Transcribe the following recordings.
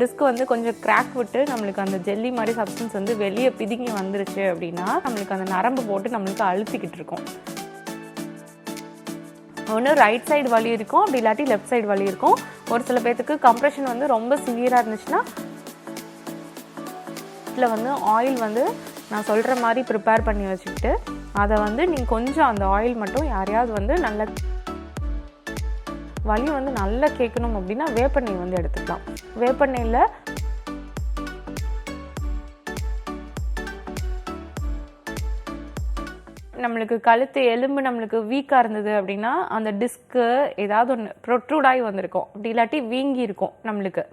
Disk வந்து கொஞ்சம் crack விட்டு நம்மளுக்கு அந்த ஜெல்லி மாதிரி சப்ஸ்டன்ஸ் வந்து வெளியே பிதுங்கி வந்துருச்சு அப்படின்னா நம்மளுக்கு அந்த நரம்பு போட்டு நம்மளுக்கு அழுத்திக்கிட்டு இருக்கும். ஒன்று ரைட் சைடு வலி இருக்கும் அப்படி இல்லாட்டி லெஃப்ட் சைடு வலி இருக்கும். ஒரு சில பேர்த்துக்கு கம்ப்ரெஷன் வந்து ரொம்ப சிவியராக இருந்துச்சுன்னா இதில் வந்து ஆயில் வந்து நான் சொல்கிற மாதிரி ப்ரிப்பேர் பண்ணி வச்சுக்கிட்டு அதை வந்து நீங்கள் கொஞ்சம் அந்த ஆயில் மட்டும் யாரையாவது வந்து நல்லா வலி வந்து நல்லா கேட்கணும் அப்படின்னா வேப்பெண்ணெய் வந்து எடுத்துக்கலாம். வேப்பெண்ணெயில் நம்மளுக்கு கழுத்து எலும்பு நம்மளுக்கு வீக்காக இருந்தது அப்படின்னா அந்த டிஸ்க்கு ஏதாவது ஒன்று ப்ரொட்ரூடாகி வந்திருக்கும். அப்படி இல்லாட்டி வீங்கி இருக்கும் நம்மளுக்கு.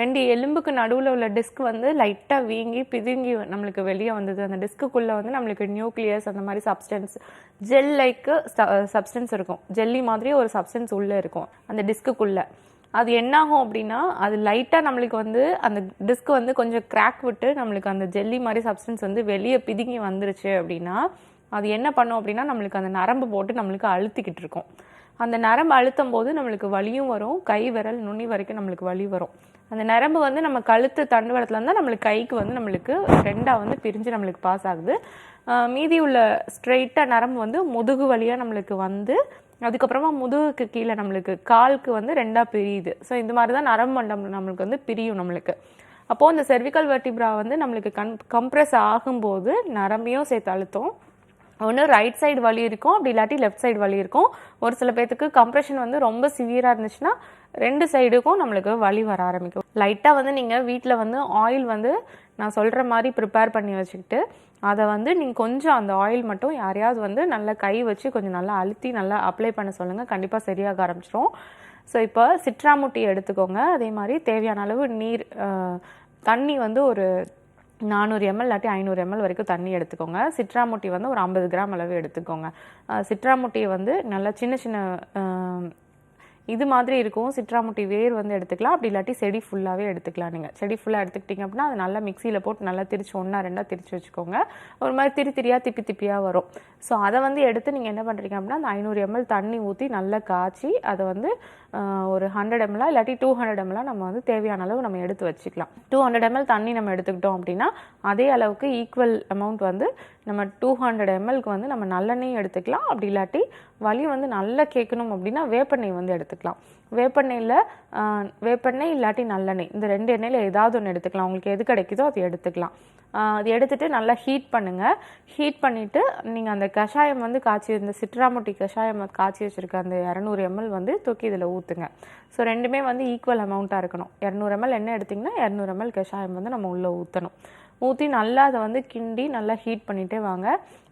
ரெண்டு எலும்புக்கு நடுவில் உள்ள டிஸ்க் வந்து லைட்டாக வீங்கி பிதுங்கி நம்மளுக்கு வெளியே வந்தது. அந்த டிஸ்க்குள்ளே வந்து நம்மளுக்கு நியூக்ளியஸ் அந்த மாதிரி சப்ஸ்டன்ஸ் ஜெல் லைக்கு சப்ஸ்டன்ஸ் இருக்கும். ஜெல்லி மாதிரி ஒரு சப்ஸ்டன்ஸ் உள்ளே இருக்கும் அந்த டிஸ்க்குள்ளே அது என்னாகும் அப்படின்னா அது லைட்டாக நம்மளுக்கு வந்து அந்த டிஸ்க் வந்து கொஞ்சம் கிராக் விட்டு நம்மளுக்கு அந்த ஜெல்லி மாதிரி சப்ஸ்டன்ஸ் வந்து வெளியே பிதுங்கி வந்துருச்சு அப்படின்னா அது என்ன பண்ணும் அப்படின்னா நம்மளுக்கு அந்த நரம்பு போட்டு நம்மளுக்கு அழுத்திக்கிட்டு இருக்கும். அந்த நரம்பு அழுத்தும் போது நம்மளுக்கு வலியும் வரும் கை விரல் நுனி வரைக்கும் நம்மளுக்கு வலி வரும். அந்த நரம்பு வந்து நம்ம கழுத்து தண்டுவடத்துல இருந்தால் நம்மளுக்கு கைக்கு வந்து நம்மளுக்கு ரெண்டாக வந்து பிரிஞ்சு நம்மளுக்கு பாஸ் ஆகுது. மீதி உள்ள ஸ்ட்ரெயிட்டாக நரம்பு வந்து முதுகு வழியாக நம்மளுக்கு வந்து அதுக்கப்புறமா முதுகுக்கு கீழே நம்மளுக்கு காலுக்கு வந்து ரெண்டாக பிரியுது. ஸோ இந்த மாதிரி தான் நரம்பு மண்டம் நம்மளுக்கு வந்து பிரியும் நம்மளுக்கு. அப்போது இந்த செர்விக்கல் வெர்டிப்ரா வந்து நம்மளுக்கு கன் கம்ப்ரெஸ் ஆகும்போது நரம்பையும் சேர்த்து அழுத்தும். ஒன்று ரைட் சைடு வலி இருக்கும் அப்படி இல்லாட்டி லெஃப்ட் சைடு வலி இருக்கும். ஒரு சில பேர்த்துக்கு கம்ப்ரெஷன் வந்து ரொம்ப சிவியராக இருந்துச்சுன்னா ரெண்டு சைடுக்கும் நம்மளுக்கு வலி வர ஆரம்பிக்கும். லைட்டாக வந்து நீங்கள் வீட்டில் வந்து ஆயில் வந்து நான் சொல்கிற மாதிரி ப்ரிப்பேர் பண்ணி வச்சுக்கிட்டு அதை வந்து நீங்கள் கொஞ்சம் அந்த ஆயில் மட்டும் யாரையாவது வந்து நல்லா கை வச்சு கொஞ்சம் நல்லா அழுத்தி நல்லா அப்ளை பண்ண சொல்லுங்கள் கண்டிப்பாக சரியாக ஆரம்பிச்சிடும் ஸோ இப்போ சிட்ராமுட்டி எடுத்துக்கோங்க. அதே மாதிரி தேவையான அளவு நீர் தண்ணி வந்து ஒரு நானூறு எம்எல் இல்லாட்டி ஐநூறு எம்எல் வரைக்கும் தண்ணி எடுத்துக்கோங்க. சிட்ராமுட்டி வந்து ஒரு ஐம்பது கிராம் அளவு எடுத்துக்கோங்க. அஹ், சிட்ராமுட்டியை வந்து நல்லா சின்ன சின்ன இது மாதிரி இருக்கும். சிட்ராமுட்டி வேர் வந்து எடுத்துக்கலாம். அப்படி இல்லாட்டி செடி ஃபுல்லாகவே எடுத்துக்கலாம் நீங்கள் செடி ஃபுல்லாக எடுத்துக்கிட்டிங்க அப்படின்னா அது நல்லா மிக்சியில் போட்டு நல்லா திரிச்சு ஒன்றா ரெண்டாக திரிச்சு வச்சுக்கோங்க. ஒரு மாதிரி திரி திரியாக திப்பி திப்பியாக வரும். ஸோ அதை வந்து எடுத்து நீங்கள் என்ன பண்ணுறீங்க அப்படின்னா அந்த ஐநூறு எம்எல் தண்ணி ஊற்றி நல்லா காய்ச்சி அதை வந்து ஒரு ஹண்ட்ரட் எம்எல்லாம் இல்லாட்டி டூ ஹண்ட்ரட் எம்எல்லாம் நம்ம வந்து தேவையான அளவு நம்ம எடுத்து வச்சுக்கலாம். டூ ஹண்ட்ரட் எம்எல் தண்ணி நம்ம எடுத்துக்கிட்டோம் அப்படின்னா அதே அளவுக்கு ஈக்குவல் அமௌண்ட் வந்து நம்ம டூ ஹண்ட்ரட் எம்எல்க்கு வந்து நம்ம நல்லெண்ணெயும் எடுத்துக்கலாம். அப்படி இல்லாட்டி வலி வந்து நல்லா கேட்கணும் அப்படின்னா வேப்பெண்ணெய் வந்து எடுத்துக்கலாம். வேப்பெண்ணெயில் வேப்பெண்ணெய் இல்லாட்டி நல்லெண்ணெய் இந்த ரெண்டு எண்ணெயில் ஏதாவது ஒன்று எடுத்துக்கலாம். உங்களுக்கு எது கிடைக்குதோ அதை எடுத்துக்கலாம். அது எடுத்துட்டு நல்லா ஹீட் பண்ணுங்கள் ஹீட் பண்ணிவிட்டு நீங்கள் அந்த கஷாயம் வந்து காய்ச்சி இந்த சிட்ராமுட்டி கஷாயம் காய்ச்சி வச்சுருக்க அந்த இரநூறு எம்எல் வந்து தூக்கி இதில் ஊற்றுங்க ஸோ ரெண்டுமே வந்து ஈக்குவல் அமௌண்ட்டாக இருக்கணும். இரநூறு எம்எல் என்ன எடுத்திங்கன்னா இரநூறு எம்எல் கஷாயம் வந்து நம்ம உள்ளே ஊற்றணும் ஊற்றி நல்லா அதை வந்து கிண்டி நல்லா ஹீட் பண்ணிகிட்டே வாங்க.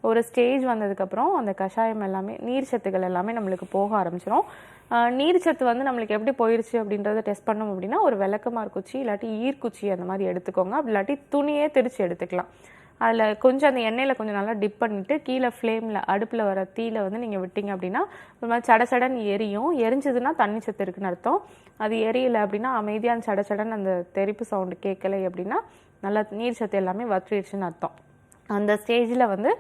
ஒரு ஸ்டேஜ் வந்ததுக்கப்புறம் அந்த கஷாயம் எல்லாமே நீர் சத்துக்கள் எல்லாமே நம்மளுக்கு போக ஆரம்பிச்சிடும் நீர் சத்து வந்து நம்மளுக்கு எப்படி போயிடுச்சு அப்படின்றத டெஸ்ட் பண்ணோம் அப்படின்னா ஒரு விளக்கமார் குச்சி இல்லாட்டி ஈர்க்குச்சி அந்த மாதிரி எடுத்துக்கோங்க. அப்படி இல்லாட்டி துணியே திரிச்சு எடுத்துக்கலாம். அதில் கொஞ்சம் அந்த எண்ணெயில் கொஞ்சம் நல்லா டிப் பண்ணிவிட்டு கீழே ஃப்ளேமில் அடுப்பில் வர தீயில் வந்து நீங்கள் விட்டீங்க அப்படின்னா ஒரு மாதிரி சட சடன் எரியும். எரிஞ்சதுன்னா தண்ணி சத்து இருக்குன்னு அர்த்தம். அது எரியலை அப்படின்னா அமைதியான சட சடன் அந்த தெரிப்பு சவுண்டு கேட்கலை அப்படின்னா நல்லா நீர் சத்து எல்லாமே வற்றிடுச்சுன்னு அர்த்தம். அந்த ஸ்டேஜில் வந்து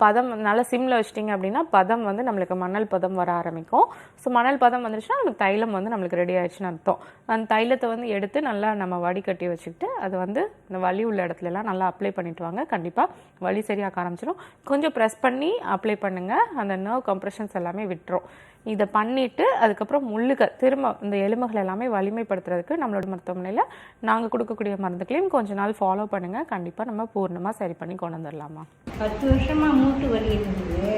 பதம் நல்லா சிம்மில் வச்சிட்டிங்க அப்படின்னா பதம் வந்து நம்மளுக்கு மணல் பதம் வர ஆரம்பிக்கும். ஸோ மணல் பதம் வந்துருச்சுன்னா நம்மளுக்கு தைலம் வந்து நம்மளுக்கு ரெடி ஆயிடுச்சுன்னு அர்த்தம். அந்த தைலத்தை வந்து எடுத்து நல்லா நம்ம வடிகட்டி வச்சுக்கிட்டு அது வந்து இந்த வலி உள்ள இடத்துலலாம் நல்லா அப்ளை பண்ணிட்டு வாங்க. கண்டிப்பாக வலி சரியாக ஆரம்பிச்சிடும் கொஞ்சம் ப்ரெஸ் பண்ணி அப்ளை பண்ணுங்கள் அந்த நர்வ் கம்ப்ரெஷன்ஸ் எல்லாமே விட்டுரும். இதை பண்ணிட்டு அதுக்கப்புறம் முள்ளுகள் திரும்ப இந்த எலும்புகள் எல்லாமே வலிமைப்படுத்துறதுக்கு நம்மளோட மருத்துவமனையில் நாங்கள் கொடுக்கக்கூடிய மருந்துகளையும் கொஞ்ச நாள் ஃபாலோ பண்ணுங்கள் கண்டிப்பாக நம்ம பூர்ணமாக சரி பண்ணி கொண்டு வந்துடலாமா? பத்து வருஷமாக மூட்டு வலி இருந்தது.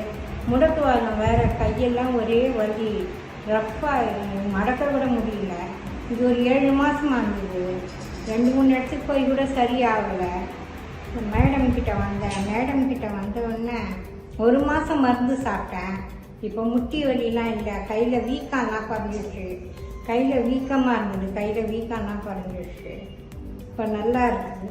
முடக்குவாதம் வேற கையெல்லாம் ஒரே வலி. ரஃப்பாக மடக்க விட முடியல. இது ஒரு ஏழு மாசமா இருந்தது. ரெண்டு மூணு இடத்துக்கு போய் கூட சரியாகலை. மேடம் கிட்ட வந்தேன். மேடம் கிட்ட வந்த உடனே ஒரு மாதம் மருந்து சாப்பிட்டேன். இப்போ முட்டி வலிலாம் இல்லை. கையில் வீக்கம்லாம் குறைஞ்சிருச்சு கையில் வீக்கமாக இருந்தது. கையில் வீக்கம்லாம் குறைஞ்சிருச்சு இப்போ நல்லா இருக்குது.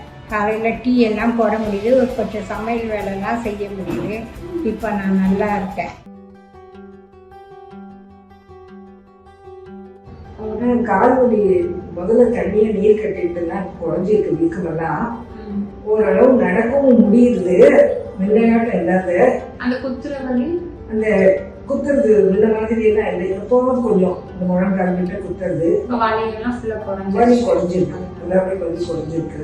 காலையில் டீ எல்லாம் போட முடியுது. ஒரு கொஞ்சம் சமையல் வேலைலாம் செய்ய முடியுது. இப்போ நான் நல்லா இருக்கேன். கால்வலி முதல்ல தண்ணிய நீர் கட்டிட்டுலாம் குறைஞ்சிருக்கு வீக்கமெல்லாம் ஓரளவு நடக்கவும் முடியுது. முன்னையாட்டம் இல்லாத. அந்த குத்துற வலி அந்த குத்துறது முன்ன மாதிரி எல்லாம் இல்லை. எப்போவும் கொஞ்சம் இந்த முழங்கால் கிட்ட குத்துறது. வலி குறைஞ்சிருச்சு. குறைஞ்சிருக்கு. எல்லாமே கொஞ்சம் குறைஞ்சிருக்கு.